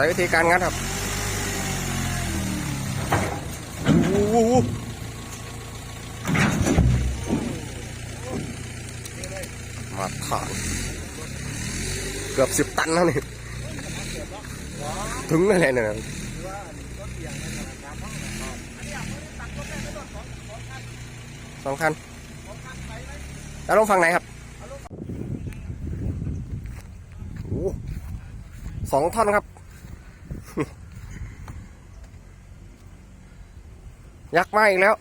ช้วิธีการงัดครับมาถานเกือบสิบตันแล้วนี่ ถึงนั่นแหละเนี่ยสองคันแล้วลงฝั่งไหนครับสองท่อนครับ ยักษ์มาอีกแล้ว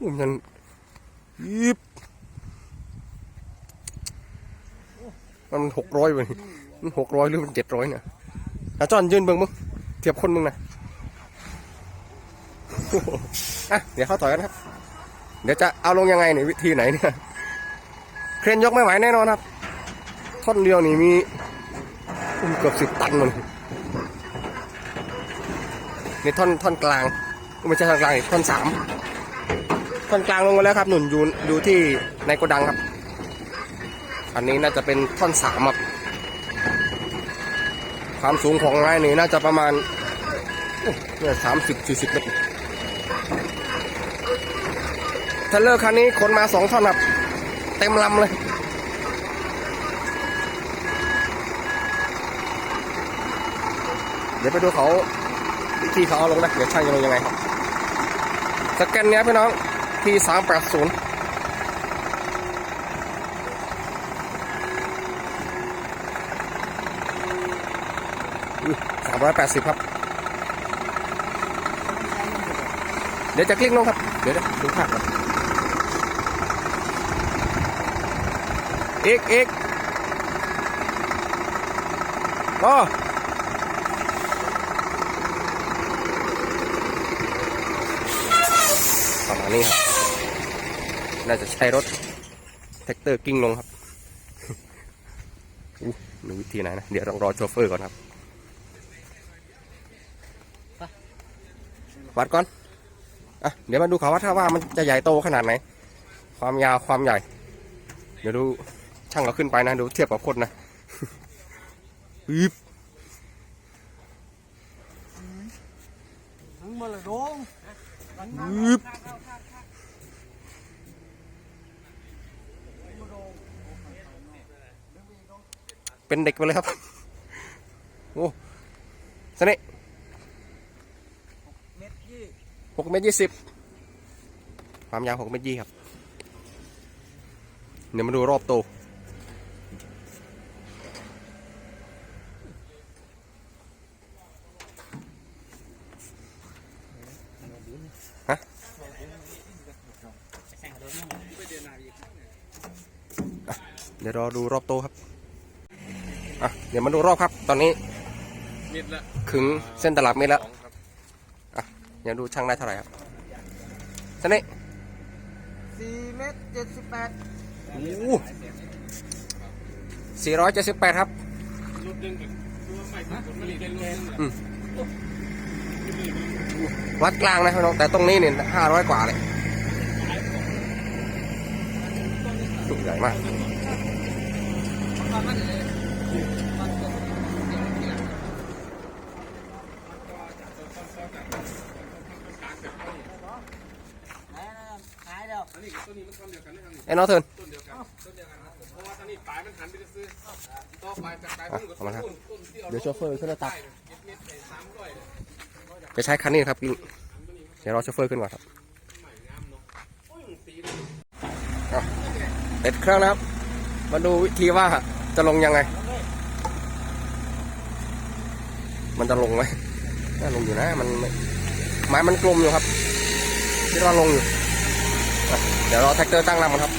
อุ้ยมันยิบมันหกร้อยเลยมันหกร้อยหรือมันเจ็ดร้อยเนี่ยอาจอนยืนเบิ่งมึงเทียบคนมึงนะอะเดี๋ยวเข้าต่อยกันครับ เดี๋ยวจะเอาลงยังไงเนี่ยวิธีไหนเนี่ยเครนยกไม่ไหวแน่นอนครับท่อนเดียวนี่มีเกือบสิบตันมันนี่ท่อนท่อนกลาง ไม่ใช่ท่อนกลางอีกท่อนสามท่อนกลางลงมาแล้วครับหนุนอยู่อยู่ที่ในโกดังครับ อันนี้น่าจะเป็นท่อนสามครับ ความสูงของไม้นี่น่าจะประมาณเนี่ยสามสิบสี่สิบเมตรเทรลเลอร์คันนี้ขนมาสองท่อนครับ เต็มลำเลยเดี๋ยวไปดูเขาวิธีเขาเอาลงนะเดี๋ยวช่างจะลงยังไงครับ สแกนเนี้ยพี่น้อง T สามแปดศูนย์สามร้อยแปดสิบครับ เดี๋ยวจะคลิกลงครับ เดี๋ยวนะดูภาพก่อนอีกอีกอ๋อประมาณ นี้ครับ น่าจะใช้รถแท็กเตอร์กิ้งลงครับอู้ดูวิธีไหนนะ เดี๋ยวต้องรอโชเฟอร์ก่อนครับ วัดก่อน อะ เดี๋ยวมาดูเขาว่าถ้าว่ามันจะใหญ่โตขนาดไหน ความยาวความใหญ่ เดี๋ยวดูช่างเราขึ้นไปนะ ดูเทียบกับคนนะอึ๊บทั้งหมดเลยโดง อึ๊บเป็นเด็กไปเลยครับ โอ้สนิเม็ดยี่หกเมตรยี่สิบความยาวหกเมตรยี่ครับ เดี๋ยวมาดูรอบโต เดี๋ยวรอดูรอบโตครับอะเดี๋ยวมาดูรอบครับ ตอนนี้มิดละขึงเส้นตลับเมตรแล้วสองครับอะเดี๋ยวดูช่างได้เท่าไหร่ครับสนิสี่เม็ดเจ็ดสิบแปดสี่ร้อยเจ็ดสิบแปดครับรถดึงกับตัวใหม่ที่ผลผลิตเป็นรถดึงอืมวัดกลางนะพี่น้องแต่ตรงนี้เนี่ยห้าร้อยกว่าเลยสุดใหญ่มาก ไอ้น้องเทินต้นเดียวกันต้นเดียวกันครับเพราะว่าตอนนี้ปลายมันหันไปซื้อต่อปลายจากปลายพุ่งกับต้นที่เอาเดี๋ยวโชเฟอร์ขึ้นมาตักเม็ดจะใช้คันนี้ครับพี่เดี๋ยวรอโชเฟอร์ขึ้นก่อนครับเนาะโอ้ยตีเลยอะเด็ดเครื่องนะครับ มาดูวิธีว่า จะลงยังไง มันจะลงไหมน่าลงอยู่นะ มันไม่ไม้มันกลมอยู่ครับคิดว่าลงอยู่อะเดี๋ยวรอแท็กเตอร์ตั้งลำกันครับ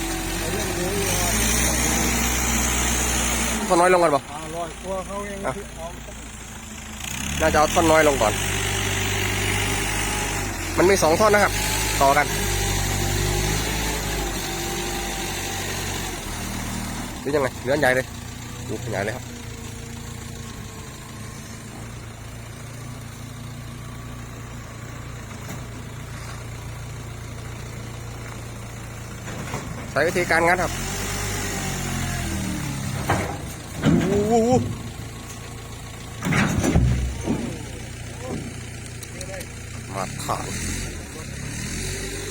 ท่อนน้อยลงก่อนป่ะอร่อยตัวเขาเองอะน่าจะเอาท่อนน้อยลงก่อน มันมีสองท่อนนะครับ ต่อกันหรือยังไงเนื้อใหญ่เลย ดูขยายเลยครับใช้วิธีการงัดครับมาถ่าน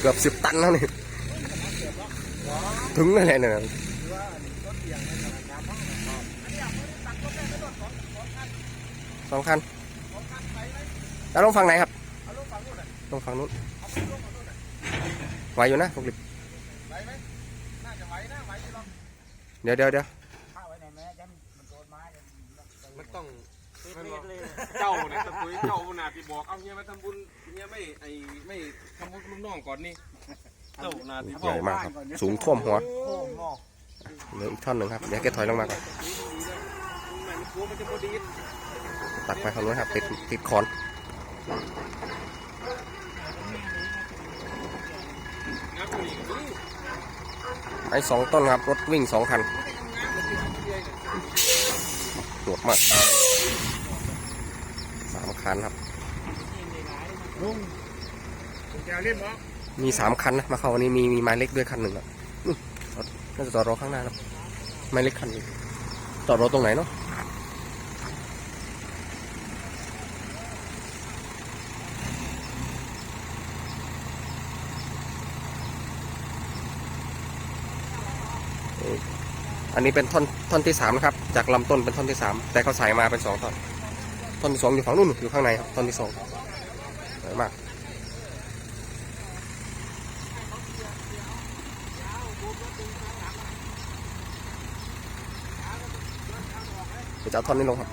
เกือบสิบตันแล้วนี่ ถึงอะไรเนี่ย สองคันแล้วลงฝั่งไหนครับลงฝั่งนู้นไหวอยู่นะพวกลิบเดี๋ยวเดี๋ยวเดี๋ยวข้าวไว้ในแม่ยันมันโดนไม้ยันมันต้องเม็ดเลยเจ้าเนี่ยตะปุยเจ้าหนาที่บอกเอาเฮียมาทำบุญเฮียไม่ไอไม่ทำบุญลูกน้องก่อนนี่เจ้าหนาที่บใหอกญ่มากครับสูงท่วมหัวโอ้หมอกเหลืออีกท่อนหนึ่งครับเดี๋ยวแกถอยลงมาก่อน ตักไปฝั่งนู้นครับติดติดคอนไอ้สองต้นครับ รถวิ่งสองคันโดดมากสามคันครับ มีสามคันนะมาเข้าวันนี้มีมีไม้เล็กด้วยคันหนึ่งอะนู่นจอดน่าจะจอดรอข้างหน้าครับไม้เล็กคันนึงจอดรอตรงไหนเนาะ อันนี้เป็นท่อนท่อนที่สามนะครับ จากลำต้นเป็นท่อนที่สามแต่เขาใส่มาเป็นสองท่อน ท่อนที่สองอยู่ฝั่งนู้นอยู่ข้างในครับท่อนที่สองสวยมากเดี๋ยวจะเอาท่อนนี้ลงครับ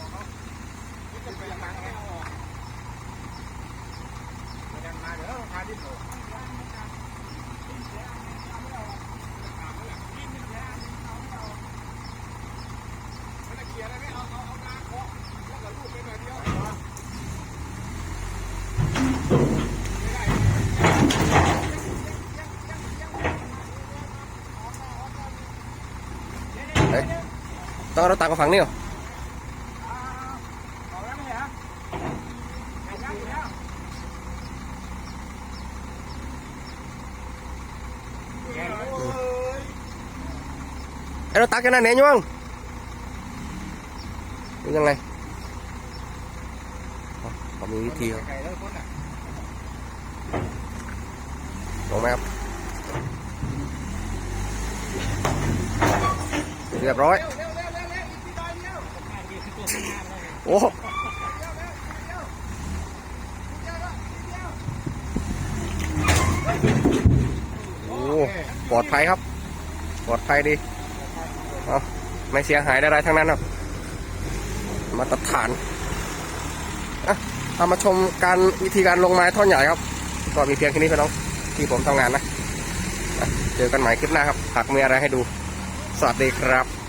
เฮ้ เอาเราตักกับฝั่งนี้เหรอเอาแล้วไม่เหรอไก่ย่างอยู่แล้วไอ้เราตักกันนะเนี่ยยวงเป็นยังไงอ๋อเขามีวิธีครับไก่แล้วคนอะลงไหมครับเรียบร้อย โอ้โหปลอดภัยครับ ปลอดภัยดีเอาไม่เสียหายอะไรทั้งนั้นครับมาตรฐานอะเอามาชมการวิธีการลงไม้ท่อนใหญ่ครับ ก็มีเพียงแค่นี้พี่น้องที่ผมทำงานนะะเจอกันใหม่คลิปหน้าครับหากมีอะไรให้ดู สวัสดีครับ